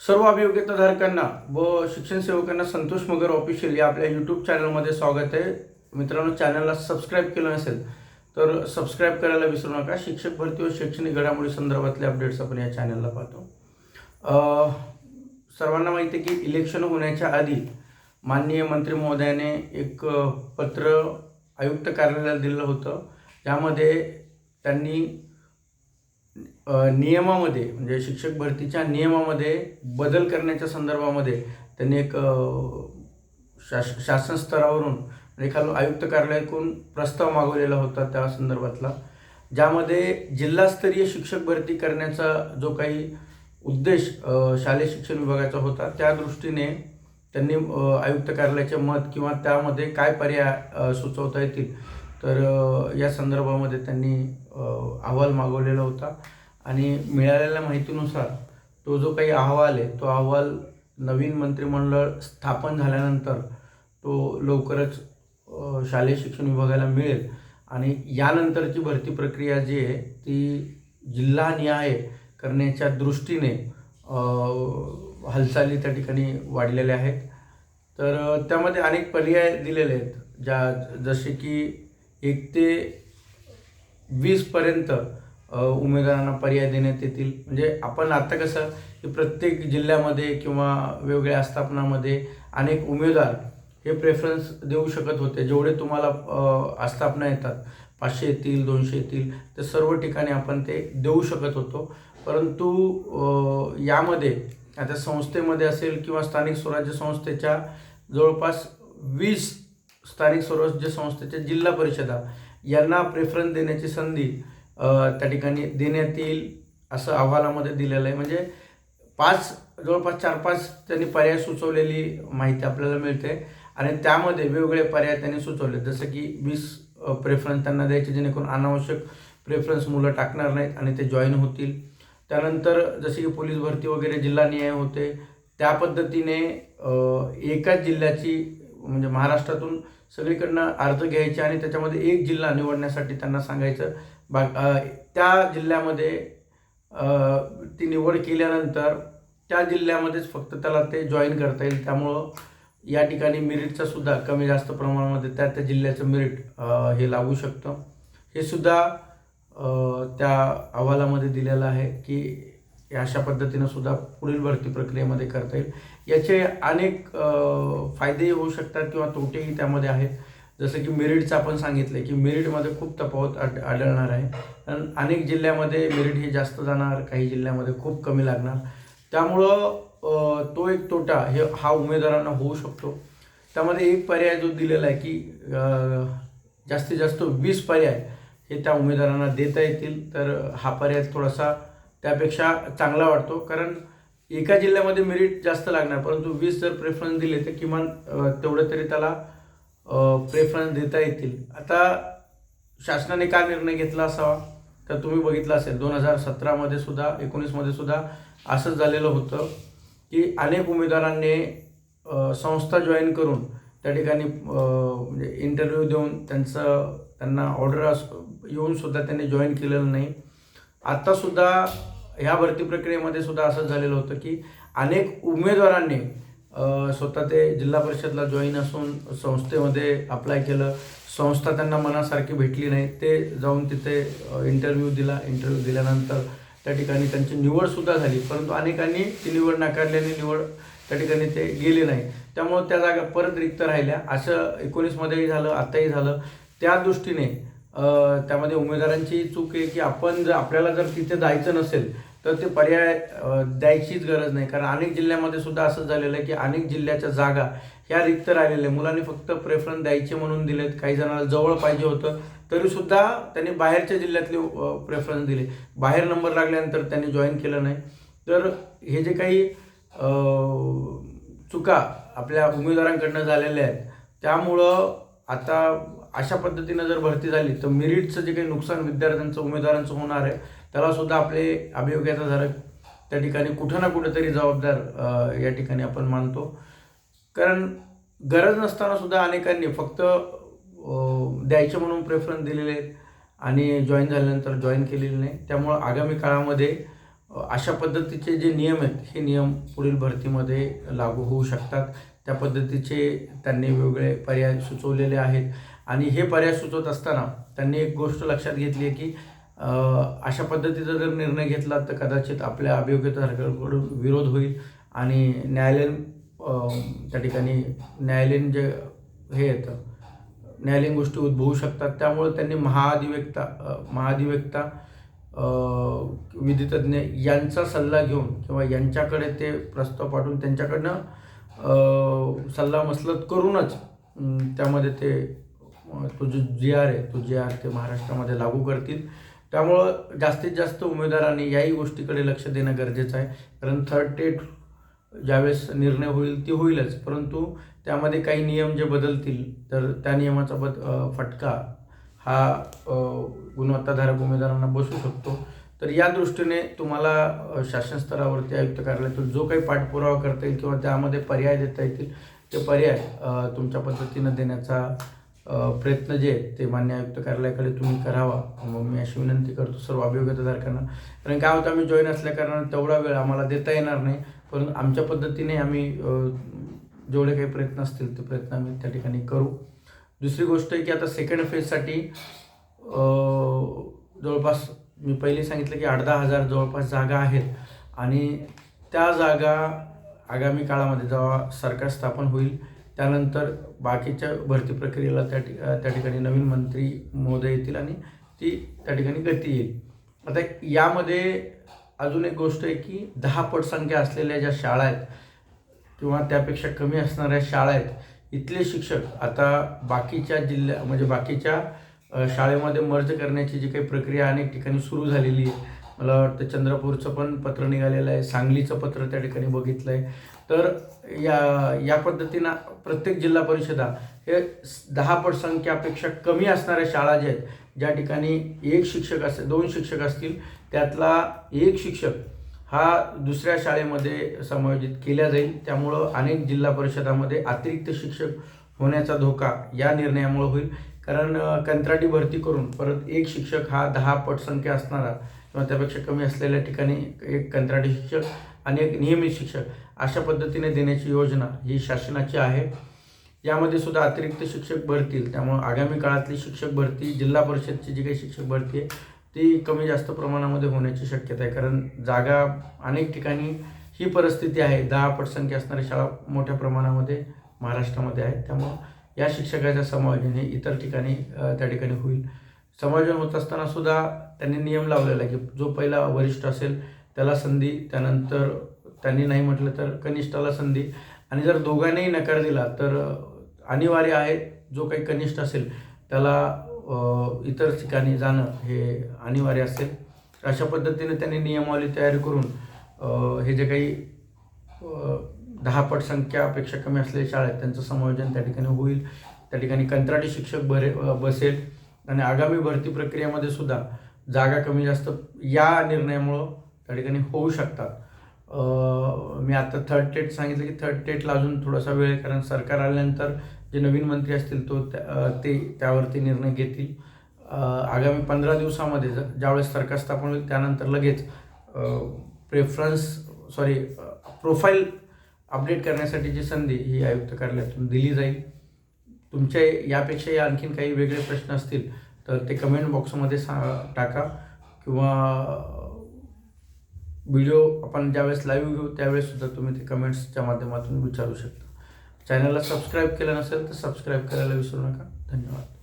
सर्व अभियोग्यताधारकांना व शिक्षण सेवकांना संतोष मगर ऑफिशियल या आपल्या यूट्यूब चॅनलमध्ये स्वागत आहे. मित्रांनो चॅनलला सबस्क्राईब केलं नसेल तर सबस्क्राईब करायला विसरू नका. शिक्षक भरती व शैक्षणिक घडामोडी संदर्भातले अपडेट्स आपण या चॅनलला पाहतो. सर्वांना माहिती आहे की इलेक्शन होण्याच्या आधी माननीय मंत्री महोदयाने एक पत्र आयुक्त कार्यालयाला दिलं होतं. ज्यामध्ये त्यांनी नियमामध्ये म्हणजे शिक्षक भरतीच्या नियमामध्ये बदल करण्याच्या संदर्भामध्ये त्यांनी एक शास शासन स्तरावरून म्हणजे एखादं आयुक्त कार्यालयातून प्रस्ताव मागवलेला होता त्या संदर्भातला ज्यामध्ये जिल्हास्तरीय शिक्षक भरती करण्याचा जो काही उद्देश शालेय शिक्षण विभागाचा होता त्या दृष्टीने त्यांनी आयुक्त कार्यालयाचे मत किंवा त्यामध्ये काय पर्याय सुचवता येतील तर या संदर्भामध्ये त्यांनी अहवाल मागवलेला होता. आणि मिळालेल्या माहितीनुसार तो जो काही अहवाल आहे तो अहवाल नवीन मंत्रिमंडळ स्थापन झाल्यानंतर तो लवकरच शालेय शिक्षण विभागाला मिळेल. आणि यानंतरची भरती प्रक्रिया जी आहे ती जिल्हानिहाय करण्याच्या दृष्टीने हालचाली त्या ठिकाणी वाढलेल्या आहेत. तर त्यामध्ये अनेक पर्याय दिलेले आहेत. ज्या जसे की एक ते वीसपर्यंत उमेदवारांना पर्याय देण्यात येतील. म्हणजे आपण आता कसं की प्रत्येक जिल्ह्यामध्ये किंवा वेगवेगळ्या आस्थापनामध्ये अनेक उमेदवार हे प्रेफरन्स देऊ शकत होते. जेवढे तुम्हाला आस्थापना येतात पाचशे येतील दोनशे येतील तर सर्व ठिकाणी आपण ते देऊ शकत होतो. परंतु यामध्ये आता संस्थेमध्ये असेल किंवा स्थानिक स्वराज्य संस्थेच्या जवळपास वीस स्थानिक स्वराज्य संस्थेच्या जिल्हा परिषदा यांना प्रेफरन्स देण्याची संधी त्या ठिकाणी देण्यात येईल असं अहवालामध्ये दिलेलं आहे. म्हणजे पाच जवळपास चार पाच त्यांनी पर्याय सुचवलेली माहिती आपल्याला मिळते. आणि त्यामध्ये वेगवेगळे पर्याय त्यांनी सुचवले. जसं की वीस प्रेफरन्स त्यांना द्यायचे जेणेकरून अनावश्यक प्रेफरन्स मुलं टाकणार नाहीत आणि ते जॉईन होतील. त्यानंतर जसे की पोलीस भरती वगैरे जिल्हा न्याय होते. त्या पद्धतीने एकाच जिल्ह्याची म्हणजे महाराष्ट्रातून सगळीकडनं अर्ज घ्यायचे आणि त्याच्यामध्ये एक जिल्हा निवडण्यासाठी त्यांना सांगायचं. बा त्या जिल्ह्यामध्ये ती निवड केल्यानंतर त्या जिल्ह्यामध्येच फक्त त्याला ते जॉईन करता येईल. त्यामुळं या ठिकाणी मिरिटचा सुद्धा कमी जास्त प्रमाणामध्ये त्या त्या जिल्ह्याचं मिरिट हे लागू शकतं. हे सुद्धा त्या अहवालामध्ये दिलेलं आहे की अशा पद्धतीनं सुद्धा पुढील भरती प्रक्रियेमध्ये करता येईल. याचे अनेक फायदेही होऊ शकतात किंवा तोटेही त्यामध्ये आहेत. जसं की मेरिटचं आपण सांगितलं की मेरिटमध्ये खूप तफावत आढ आढळणार आहे. कारण अनेक जिल्ह्यामध्ये मेरिट हे जास्त जाणार काही जिल्ह्यामध्ये खूप कमी लागणार. त्यामुळं तो एक तोटा हे हा उमेदवारांना होऊ शकतो. त्यामध्ये एक पर्याय जो दिलेला आहे की जास्तीत जास्त वीस पर्याय हे त्या उमेदवारांना देता येतील. तर हा पर्याय थोडासा त्यापेक्षा चांगला वाटतो. कारण एका जिल्ह्यामध्ये मेरिट जास्त लागणार परंतु वीस जर प्रेफरन्स दिले तर किमान तेवढं तरी त्याला प्रेफरन्स देता येतील. आता शासनाने का निर्णय घेतला असावा? तर तुम्ही बघितलं असेल दोन हजार सतरामध्ये सुद्धा एकोणीसमध्ये सुद्धा असंच झालेलं होतं की अनेक उमेदवारांनी संस्था जॉईन करून त्या ठिकाणी म्हणजे इंटरव्ह्यू देऊन त्यांचं त्यांना ऑर्डर अस येऊन सुद्धा त्यांनी जॉईन केलेलं नाही. आत्तासुद्धा ह्या भरती प्रक्रियेमध्ये सुद्धा असंच झालेलं होतं की अनेक उमेदवारांनी स्वतः ते जिल्हा परिषदला जॉईन असून संस्थेमध्ये अप्लाय केलं. संस्था त्यांना मनासारखी भेटली नाही. ते जाऊन तिथे इंटरव्ह्यू दिला. इंटरव्ह्यू दिल्यानंतर त्या ठिकाणी त्यांची निवडसुद्धा झाली. परंतु अनेकांनी ती निवड नाकारल्याने निवड त्या ठिकाणी ते गेले नाही. त्यामुळं त्या जागा परत रिक्त राहिल्या. असं एकोणीसमध्येही झालं आत्ताही झालं. त्या दृष्टीने त्यामध्ये उमेदवारांची चूक आहे की आपण जर आपल्याला जर तिथे जायचं नसेल तर ते पर्याय द्यायचीच गरज नाही. कारण अनेक जिल्ह्यामध्ये सुद्धा असं झालेलं आहे की अनेक जिल्ह्याच्या जागा ह्या रिक्त राहिलेल्या मुलांनी फक्त प्रेफरन्स द्यायचे म्हणून दिलेत. काही जणांना जवळ पाहिजे होतं. तरीसुद्धा त्यांनी बाहेरच्या जिल्ह्यातले प्रेफरन्स दिले. बाहेर नंबर लागल्यानंतर त्यांनी जॉईन केलं नाही. तर हे जे काही चुका आपल्या उमेदवारांकडनं झालेल्या आहेत त्यामुळं आता अशा पद्धतीनं जर भरती झाली तर मिरिटचं जे काही नुकसान विद्यार्थ्यांचं उमेदवारांचं होणार आहे त्यालासुद्धा आपले आपले अभियोग्यताधारक त्या ठिकाणी कुठं ना कुठेतरी जबाबदार या ठिकाणी आपण मानतो. कारण गरज नसतानासुद्धा अनेकांनी फक्त द्यायचे म्हणून प्रेफरन्स दिलेले आहेत आणि जॉईन झाल्यानंतर जॉईन केलेले नाही. त्यामुळं आगामी काळामध्ये अशा पद्धतीचे जे नियम आहेत हे नियम पुढील भरतीमध्ये लागू होऊ शकतात. त्या पद्धतीचे त्यांनी वेगवेगळे पर्याय सुचवलेले आहेत. आणि हे पर्याय सुचवत असताना त्यांनी एक गोष्ट लक्षात घेतली आहे की अशा पद्धतीचा जर निर्णय घेतला तर कदाचित आपल्या अभियोग्यताकडून विरोध होईल आणि न्यायालयीन त्या ठिकाणी न्यायालयीन जे हे येतं न्यायालयीन गोष्टी उद्भवू शकतात. त्यामुळे त्यांनी महाधिवक्ता अ, महाधिवक्ता विधितज्ञ यांचा सल्ला घेऊन किंवा यांच्याकडे ते प्रस्ताव पाठवून त्यांच्याकडनं सल्ला मसलत करूनच त्यामध्ये ते तो जो जी आर आहे तो जी आर ते महाराष्ट्रामध्ये लागू करतील. त्यामुळं जास्तीत जास्त उमेदवारांनी याही गोष्टीकडे लक्ष देणं गरजेचं आहे. कारण थर्ड टेट ज्यावेळेस निर्णय होईल ती होईलच. परंतु त्यामध्ये काही नियम जे बदलतील तर त्या नियमाचा बद फटका हा गुणवत्ताधारक उमेदवारांना बसू शकतो. तर या दृष्टीने तुम्हाला शासन स्तरावरती आयुक्त कार्यालयातून जो काही पाठपुरावा करता येईल किंवा त्यामध्ये पर्याय देता येतील ते पर्याय तुमच्या पद्धतीनं देण्याचा प्रयत्न जे आहेत ते मान्य आयुक्त कार्यालयाकडे तुम्ही करावा. मग मी अशी विनंती करतो सर्व अभियोग्यताधारकांना. कारण काय होतं आम्ही जॉईन असल्याकारणाने तेवढा वेळ आम्हाला देता येणार नाही. परंतु आमच्या पद्धतीने आम्ही जेवढे काही प्रयत्न असतील ते प्रयत्न आम्ही त्या ठिकाणी करू. दुसरी गोष्ट आहे की आता सेकंड फेजसाठी जवळपास मी पहिले सांगितलं की आठ दहा हजार जवळपास जागा आहेत. आणि त्या जागा आगामी काळामध्ये जेव्हा सरकार स्थापन होईल त्यानंतर बाकीच्या भरती प्रक्रियेला त्या ठि त्या ठिकाणी नवीन मंत्री महोदय येतील आणि ती त्या ठिकाणी गती येईल. आता यामध्ये अजून एक गोष्ट आहे की दहा पटसंख्या असलेल्या ज्या शाळा आहेत किंवा त्यापेक्षा कमी असणाऱ्या शाळा आहेत इथले शिक्षक आता बाकीच्या जिल्ह्या म्हणजे बाकीच्या शाळेमध्ये मर्ज करण्याची जी काही प्रक्रिया अनेक ठिकाणी सुरू झालेली आहे. मला वाटतं चंद्रपूरचं पण पत्र निघालेलं आहे सांगलीचं पत्र त्या ठिकाणी बघितलं आहे तर या या पद्धतीनं प्रत्येक जिल्हा परिषदा हे स- दहा पटसंख्यापेक्षा कमी असणाऱ्या शाळा ज्या आहेत ज्या ठिकाणी एक शिक्षक असेल दोन शिक्षक असतील त्यातला एक शिक्षक हा दुसऱ्या शाळेमध्ये समायोजित केल्या जाईल. त्यामुळं अनेक जिल्हा परिषदामध्ये अतिरिक्त शिक्षक होण्याचा धोका या निर्णयामुळे होईल. कारण कंत्राटी भरती करून परत एक शिक्षक हा दहा पटसंख्या असणारा किंवा त्यापेक्षा कमी असलेल्या ठिकाणी एक कंत्राटी शिक्षक आणि एक नियमित शिक्षक अशा पद्धतीने देण्याची योजना ही शासनाची आहे. यामध्ये सुद्धा अतिरिक्त शिक्षक भरतील. त्यामुळं आगामी काळातली शिक्षक भरती जिल्हा परिषदची जी काही शिक्षक भरती आहे ती कमी जास्त प्रमाणामध्ये होण्याची शक्यता आहे. कारण जागा अनेक ठिकाणी ही परिस्थिती आहे. दहा पटसंख्या असणाऱ्या शाळा मोठ्या प्रमाणामध्ये महाराष्ट्रामध्ये आहेत त्यामुळं या शिक्षकाच्या समायोजन हे इतर ठिकाणी त्या ठिकाणी होईल. समायोजन होत असताना सुद्धा त्यांनी नियम लावलेला आहे की जो पहिला वरिष्ठ असेल त्याला संधी त्यानंतर त्यांनी नाही म्हटलं तर कनिष्ठाला संधी. आणि जर दोघांनीही नकार दिला तर अनिवार्य आहे जो काही कनिष्ठ असेल त्याला इतर ठिकाणी जाणं हे अनिवार्य असेल. अशा पद्धतीने त्यांनी नियमावली तयार करून हे जे काही दहापट दहा पट संख्यापेक्षा कमी असलेल्या शाळा आहेत त्यांचं समायोजन त्या ठिकाणी होईल. त्या ठिकाणी कंत्राटी शिक्षक भरे बसेल. आणि आगामी भरती प्रक्रियेमध्ये सुद्धा जागा कमी जास्त या निर्णयामुळं त्या ठिकाणी होऊ शकतात. मी आता थर्ड टेट सांगितलं की थर्ड टेटला अजून थोडासा वेळ आहे कारण सरकार आल्यानंतर जे नवीन मंत्री असतील तो त्या- ते त्यावरती निर्णय घेतील. आगामी पंधरा दिवसामध्ये ज्यावेळेस सरकार स्थापन होईल त्यानंतर लगेच प्रेफरन्स सॉरी प्रोफाईल अपडेट करण्यासाठीची संधी ही आयुक्त कार्यालयातून दिली जाईल. तुमच्या यापेक्षाही आणखीन काही वेगळे प्रश्न असतील तर ते कमेंट बॉक्समध्ये सा टाका किंवा व्हिडिओ आपण ज्यावेळेस लाईव्ह घेऊ त्यावेळेससुद्धा तुम्ही ते कमेंट्सच्या माध्यमातून विचारू शकता. चॅनलला सबस्क्राईब केलं नसेल तर सबस्क्राईब करायला विसरू नका. धन्यवाद.